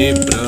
నీకనే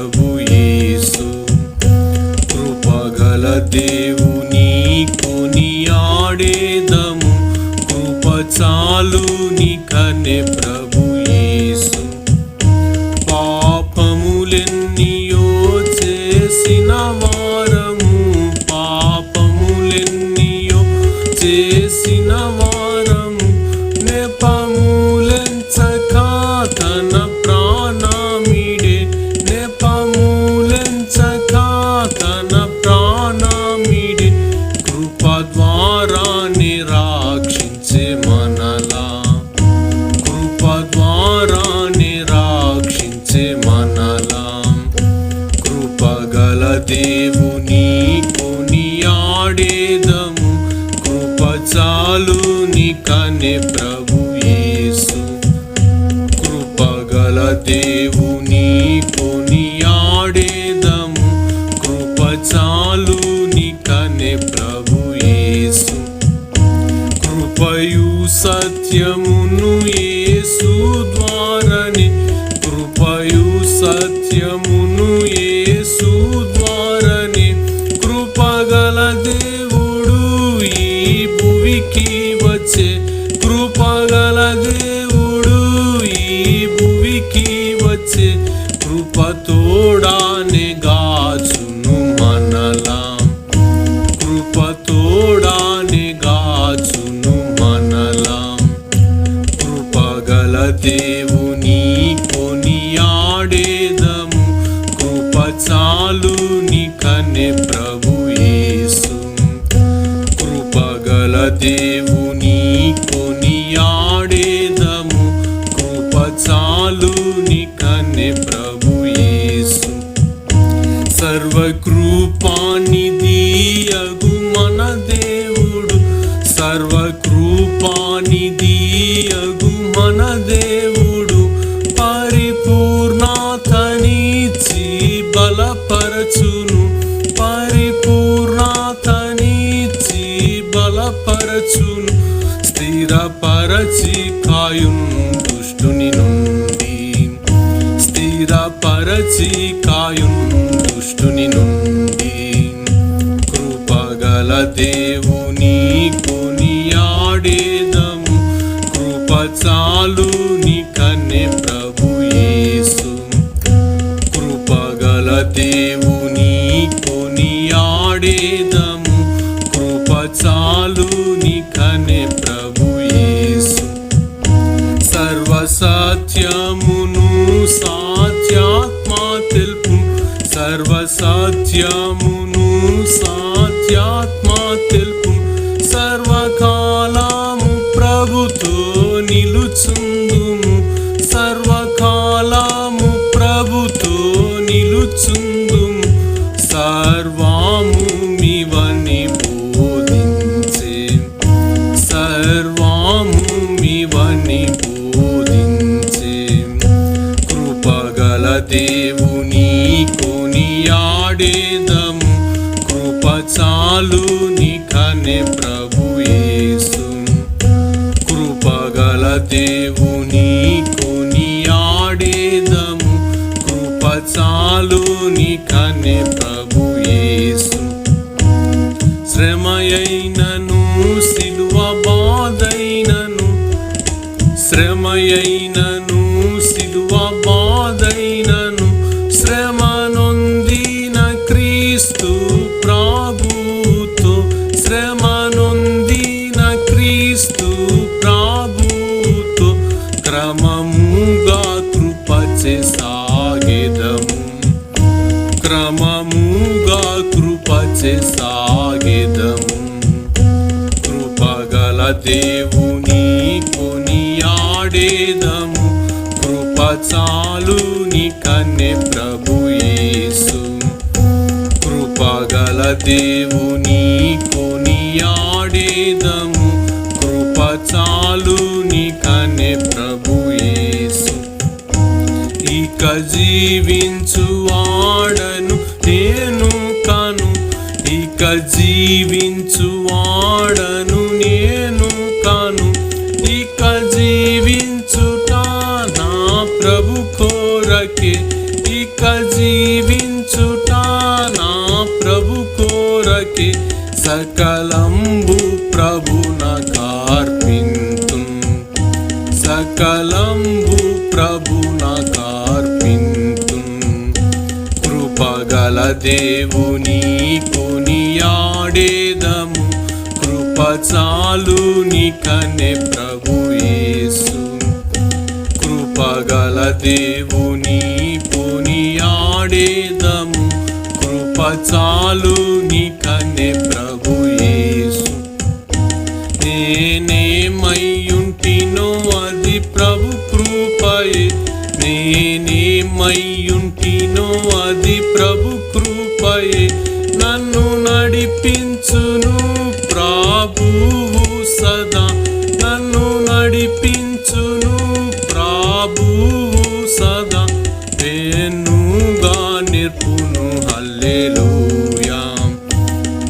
నీకనే ప్రభు యేసు. కృపగల దేవుని కొని ఆడేదము కృప చాలు నీకనే ప్రభు యేసు. కృపయు సత్యమును యేసు ద్వారని. కృపయు సత్యమును యేసు ద్వారని. కృపగల దేవుడు ఈ భువికి వచ్చే కృపగల దేవుడు ఈ భువికి వచ్చే కృపతోడానే గాచును మనలా. కృపతోడాని గాచును మనలా. కృపగల దేవుని కొని ఆడేదము కృప చాలు నీకనే ప్రభు యేసు కృపగల దేవుని సర్వకృపానిధియగు మన దేవుడు. సర్వకృపానిధియగు మన దేవుడు. పరిపూర్ణతనిచ్చి బలపరచును. పరిపూర్ణతనిచ్చి బలపరచును. స్థిరపరచి కాయుం దుష్టుని నుండి స్థిరపరచి కాయుం దుష్టుని నుండి. కృపగల దేవుని కొనియాడేదము. కృప చాలు కన్నె ప్రభు యేసు. కృపగల దేవుని కొనియాడేదము. కృప చాలు కన్నె ప్రభు యేసు. సర్వసత్యమును సా సాత్యాత్మా తెలుపు సర్వసత్యమును సాత్యాత్మా తెలుపు సర్వకాలము ప్రభుతో నిలుచుందుము సర్వకాలము ప్రభుతో నిలుచుందుము సర్వాము మివని బోధించే సర్వాము మివని బోధించే దేవుని కొనియాడేదము. కృపచాలుని కనే ప్రభు యేసు. శ్రమయైనను సిలువ బాధైనను. శ్రమయైనను సిలువ బాధైనను. శ్రమ నొందిన క్రీస్తు ప్రభుతో శ్రమ క్రమముగా కృపచే సాగెదము కృపగల దేవుని కొనియాడేదము. కృప చాలు కన్నె ప్రభు యేసు. కృపగల దేవుని జీవించు ఆడను నేను కాను. ఇక జీవించు ఆడను నేను కాను. ఇక జీవించుట నా ప్రభు కోరకే. ఇక జీవించుట నా ప్రభు కోరకే. సకలంబు ప్రభు నా సకలంబు ప్రభు నా దేవుని కొనియాడేదము. కృప చాలు నికనే ప్రభు యేసు. కృపగల దేవుని కొనియాడేదము. కృప చాలు నికనే ప్రభు యేసు. నేనేమయ్యుంటినో అది ప్రభు కృపయే. నేనేమయ్యుంటినో అది ప్రభు కృపయే. నన్ను నడిపించును ప్రభువు సదా. నన్ను నడిపించును ప్రభువు సదా. పెన్నుగా నిర్పును హల్లెలూయా.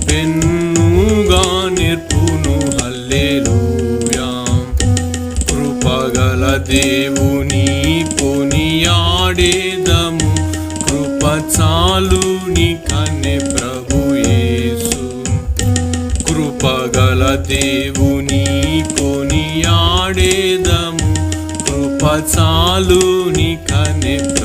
పెన్నుగా నిర్పును హల్లేలు దేవుని కొనియాడేదము. కృప చాలు నీ కనెక్క